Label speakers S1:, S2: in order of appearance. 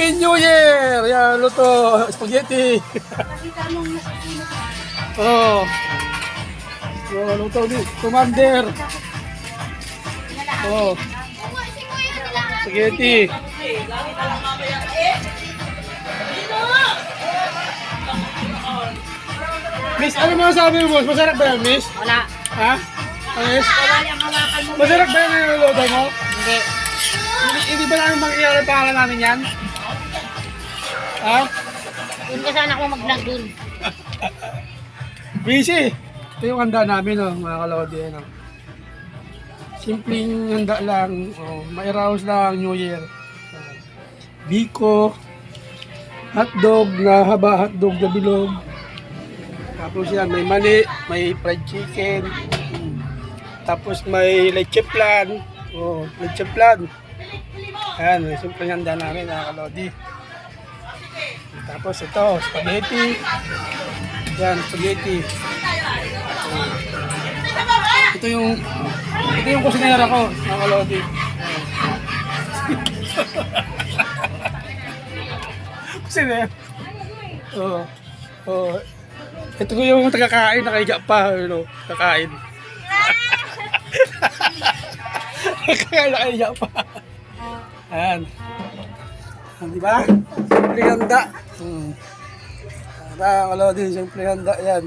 S1: Happy New Year! Yan, luto. Spaghetti. oh. Oh, luto ni Commander. Oh. Spaghetti. Miss, ano mo sabi mo? Masarap ba yan, Miss?
S2: Wala.
S1: Ha? Miss? Masarap ba yan yung luto mo?
S2: Hindi.
S1: Hindi, hindi ba namin mangyayari pangalan namin yan? Ha?
S2: Doon ka sana kung mag-vlog dun.
S1: Busy. Ito yung handa namin, oh, mga kalodi. Ano. Simpleng handa lang. Oh, mairaos lang New Year. Biko. Hotdog na haba, hotdog na bilog. Tapos yan, may mani, may fried chicken. Tapos may leche plan. Oh, leche plan. Ayan, simpleng handa namin, mga kalodi. Tapos ito, spaghetti. Yan, spaghetti. Ito yung ito yung kusinera ko, mga kalodi. kusinera. Oo. Oo. Ito ko yung tagakain, nakahiga pa, ano, kakain. Kakain, nakahiga pa. Ayan. Di ba? Siyempre handa. Hmm. Mga kalodi, siyempre handa yan.